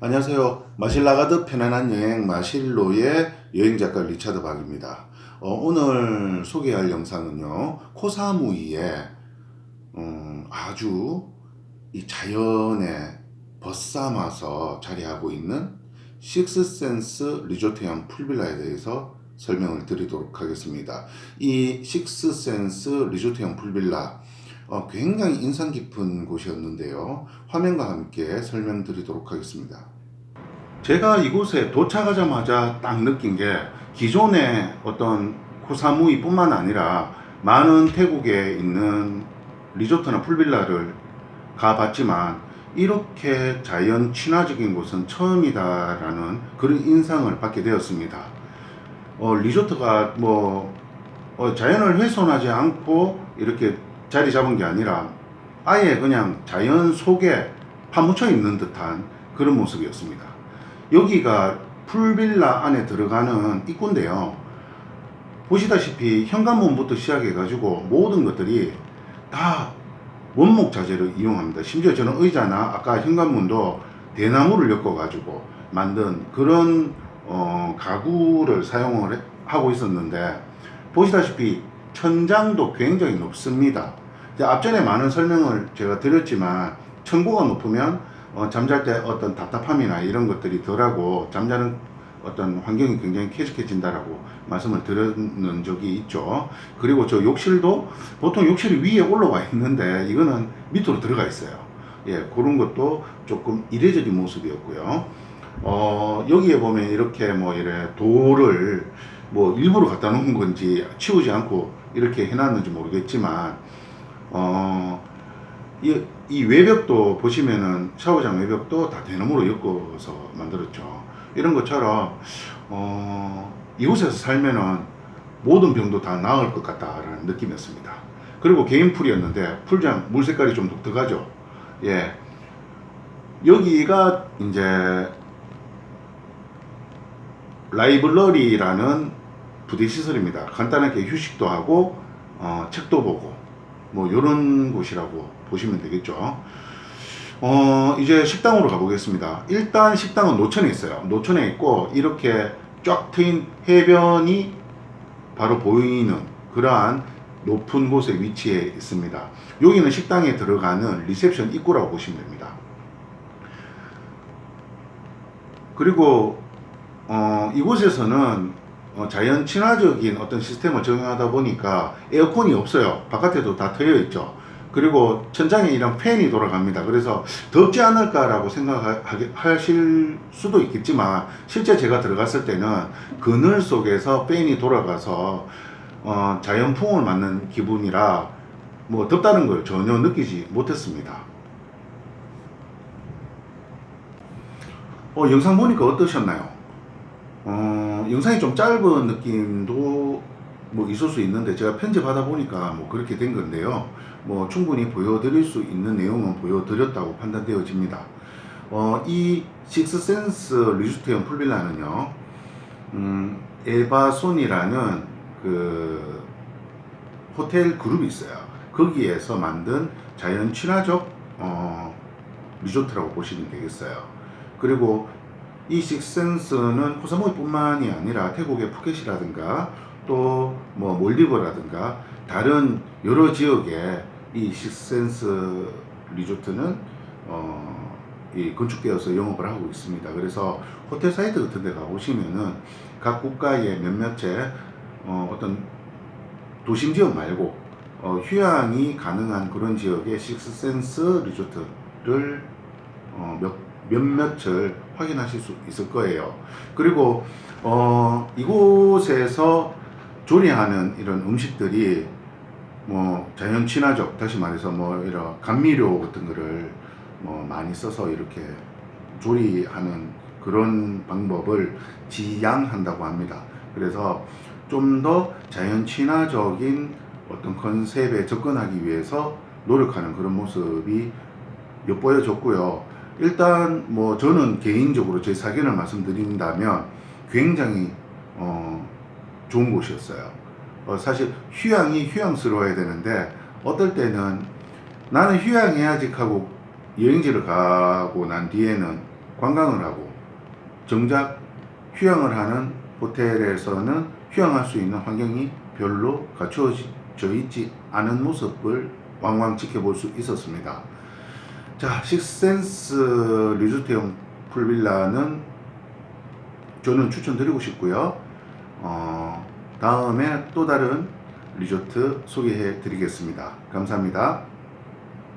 안녕하세요. 마실라가드 편안한 여행 마실로의 여행작가 리차드 박입니다. 어, 오늘 소개할 영상은요. 코사무이에 음, 아주 이 자연에 벗삼아서 자리하고 있는 식스센스 리조트형 풀빌라에 대해서 설명을 드리도록 하겠습니다. 이 식스센스 리조트형 풀빌라 어, 굉장히 인상 깊은 곳이었는데요. 화면과 함께 설명드리도록 하겠습니다. 제가 이곳에 도착하자마자 딱 느낀 게 기존의 어떤 코사무이 뿐만 아니라 많은 태국에 있는 리조트나 풀빌라를 가봤지만 이렇게 자연 친화적인 곳은 처음이다라는 그런 인상을 받게 되었습니다. 어, 리조트가 뭐 어, 자연을 훼손하지 않고 이렇게 자리 잡은 게 아니라 아예 그냥 자연 속에 파묻혀 있는 듯한 그런 모습이었습니다. 여기가 풀빌라 안에 들어가는 입구인데요. 보시다시피 현관문부터 시작해가지고 모든 것들이 다 원목 자재를 이용합니다. 심지어 저는 의자나 아까 현관문도 대나무를 엮어가지고 만든 그런 어, 가구를 사용을 해- 하고 있었는데 보시다시피 천장도 굉장히 높습니다. 앞전에 많은 설명을 제가 드렸지만 천고가 높으면 어, 잠잘 때 어떤 답답함이나 이런 것들이 덜하고 잠자는 어떤 환경이 굉장히 쾌적해진다라고 말씀을 드렸는 적이 있죠. 그리고 저 욕실도 보통 욕실이 위에 올라와 있는데 이거는 밑으로 들어가 있어요. 예, 그런 것도 조금 이례적인 모습이었고요. 어, 여기에 보면 이렇게 뭐 이래 돌을 뭐 일부러 갖다 놓은 건지 치우지 않고 이렇게 해놨는지 모르겠지만 어, 이, 이 외벽도 보시면은 샤워장 외벽도 다 대나무로 엮어서 만들었죠. 이런 것처럼 어, 이곳에서 살면은 모든 병도 다 나을 것 같다라는 느낌이었습니다. 그리고 개인 풀이었는데 풀장 물 색깔이 좀 독특하죠. 예. 여기가 이제 라이블러리라는 부대 시설입니다. 간단하게 휴식도 하고 어, 책도 보고 뭐 이런 곳이라고 보시면 되겠죠. 어, 이제 식당으로 가보겠습니다. 일단 식당은 노천에 있어요. 노천에 있고 이렇게 쫙 트인 해변이 바로 보이는 그러한 높은 곳에 위치해 있습니다. 여기는 식당에 들어가는 리셉션 입구라고 보시면 됩니다. 그리고 어, 이곳에서는 어, 자연 친화적인 어떤 시스템을 적용하다 보니까 에어컨이 없어요. 바깥에도 다 트여 있죠. 그리고 천장에 이런 팬이 돌아갑니다. 그래서 덥지 않을까라고 생각하실 수도 있겠지만 실제 제가 들어갔을 때는 그늘 속에서 팬이 돌아가서 어, 자연풍을 맞는 기분이라 뭐 덥다는 걸 전혀 느끼지 못했습니다. 어, 영상 보니까 어떠셨나요? 어, 영상이 좀 짧은 느낌도 뭐 있을 수 있는데 제가 편집하다 보니까 뭐 그렇게 된 건데요. 뭐 충분히 보여드릴 수 있는 내용은 보여드렸다고 판단되어집니다. 어, 이 식스센스 리조트형 풀빌라는요, 음, 에바손이라는 그 호텔 그룹이 있어요. 거기에서 만든 자연 친화적 어, 리조트라고 보시면 되겠어요. 그리고 이 식센스는 코사모이뿐만이 아니라 태국의 푸켓이라든가 또 뭐 몰디브라든가 다른 여러 지역에 이 식센스 리조트는 어, 이 건축되어서 영업을 하고 있습니다. 그래서 호텔 사이트 같은 데 가보시면은 각 국가의 몇몇의 어, 어떤 도심 지역 말고 어, 휴양이 가능한 그런 지역의 식스센스 리조트를 어, 몇, 몇몇을 확인하실 수 있을 거예요. 그리고 어, 이곳에서 조리하는 이런 음식들이 뭐 자연 친화적 다시 말해서 뭐 이런 감미료 같은 거를 뭐 많이 써서 이렇게 조리하는 그런 방법을 지향한다고 합니다. 그래서 좀 더 자연 친화적인 어떤 컨셉에 접근하기 위해서 노력하는 그런 모습이 엿보여졌고요. 일단 뭐 저는 개인적으로 제 사견을 말씀드린다면 굉장히 어, 좋은 곳이었어요. 어, 사실 휴양이 휴양스러워야 되는데 어떨 때는 나는 휴양해야지 하고 여행지를 가고 난 뒤에는 관광을 하고 정작 휴양을 하는 호텔에서는 휴양할 수 있는 환경이 별로 갖추어져 있지 않은 모습을 왕왕 지켜볼 수 있었습니다. 자, 식센스 리조트형 풀빌라는 저는 추천드리고 싶고요. 어, 다음에 또 다른 리조트 소개해 드리겠습니다. 감사합니다.